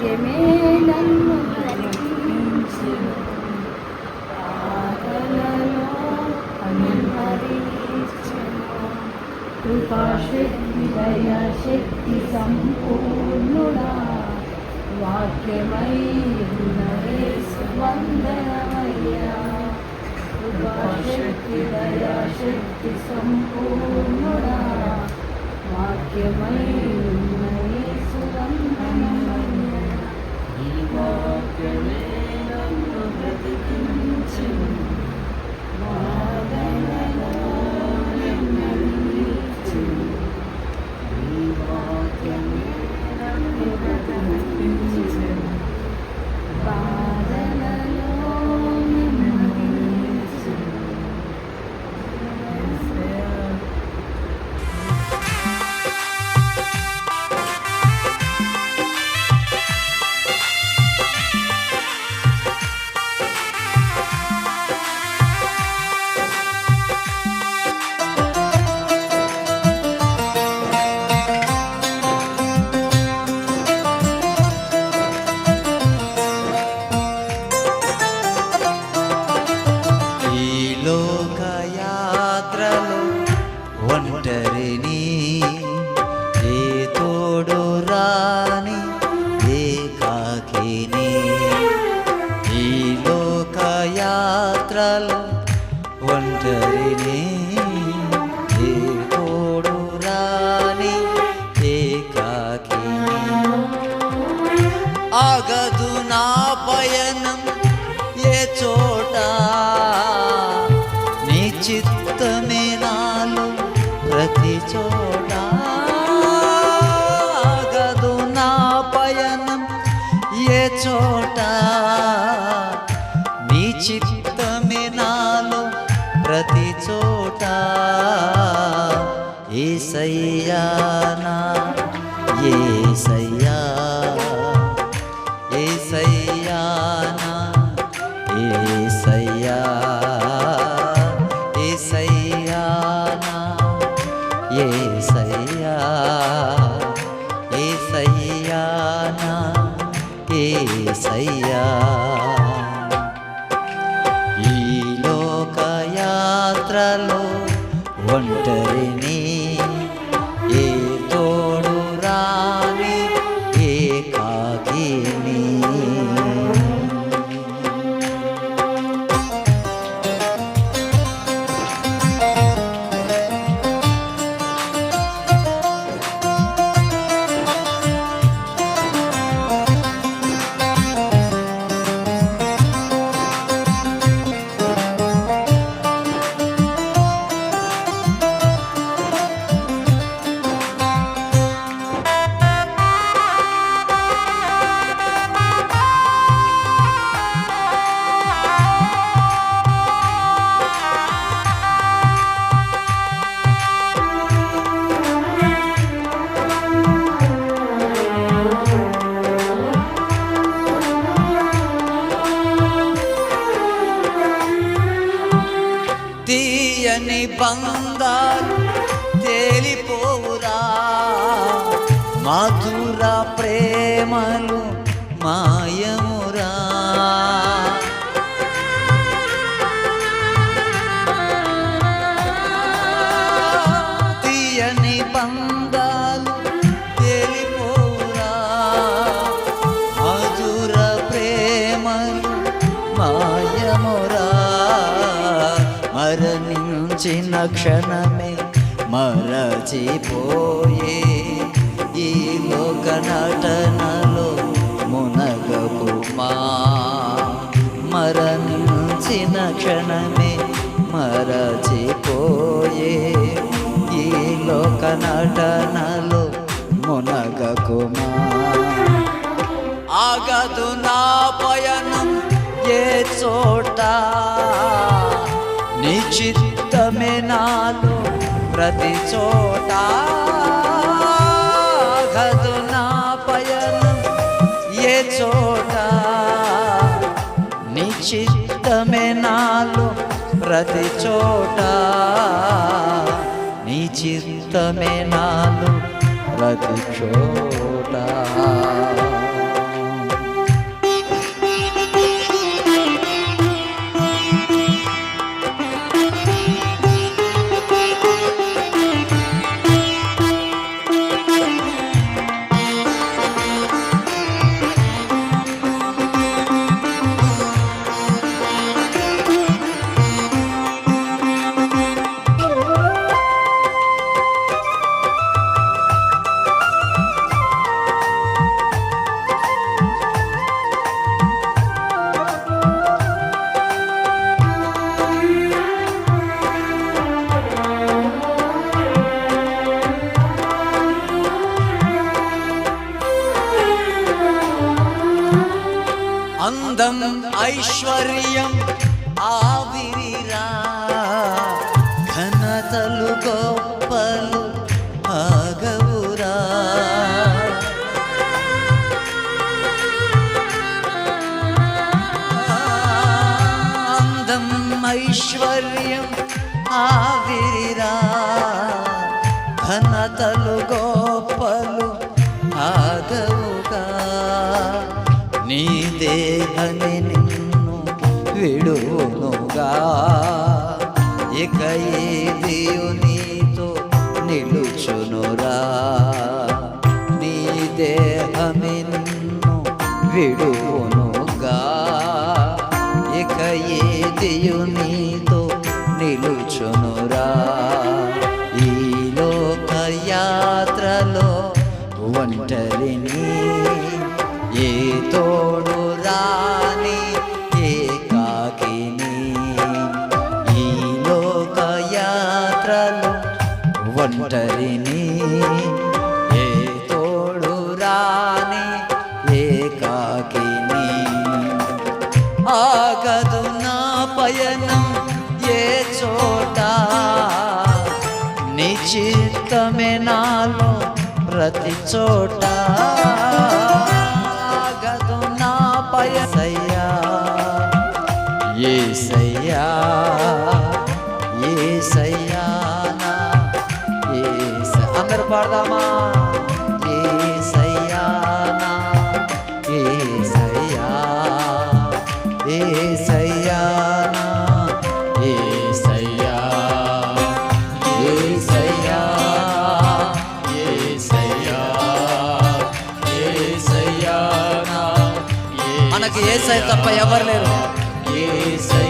వాక్యమే నన్ను నడిపించును. ఆకలలో అనుహరించును. కృపాశక్తి దయాశక్తి సంపూర్ణుడా వాక్యమై నరేసు వందనమయ్యా కృపాశక్తి దయాశక్తి సంపూర్ణుడా వాక్యమై నన్ను లోకయాత్రలో ఒంటరిని ఏ తోడు రాని ఏకాకిని ఆగదు నా పయనం ఏ చోట నీ చోటా ఏ సయ్యానా ఏ ప్రతి చోట ఏసయ్యానా ఏసయ్యా ఏసయ్యానా ఏసయ్యా ఏసయ్యానా ఏసయ్యా బంధాలు తేలిపోరా మధుర ప్రేమలు మాయమురా. తీయని బంధాలు తేలిపోరా మధుర ప్రేమలు మాయమురా. మరణించిన క్షణమే మరచిపోయే ఈ లోక నటనలో మునగకుమా మరణించిన క్షణమే మరచిపోయే ఈ లోక నటనలో మునగకుమా ఆగదు నా పయనం ఏ చోట నిశ్చిత్తమే నాలో ప్రతి చోట. ఆగదు నా పయనం ఏ చోట? నిశ్చిత్తమే నాలో ప్రతి చోట. నీ చిత్తమే నాలో ప్రతి చోట. అందం ఐశ్వర్యం ఆవిరిరా ఘనతలు గొప్పలు ఆగవురా అందం ఐశ్వర్యం ఆ అని నిన్ను విడువునుగా. ఇక ఏదియు నీతో నిలుచునురా? నీ దేహమి నిన్ను విడువునుగా. ఇక ఏదియు నీతో నిలుచునురా? ఒంటరిని ఏ తోడు రాని ఏ కాకిని ఆగదు నా పయనం ఏ చోట. నిశ్చితమే నాలో ప్రతి చోట. అందరు పాడదామా? ఏసయ్యా నా ఏసయ్యా ఏసయ్యా నా ఏసయ్యా ఏసయ్యా ఏసయ్యా ఏసయ్యా నా మనకి ఏసై తప్ప ఎవరు లేరు. ఏసయ్యా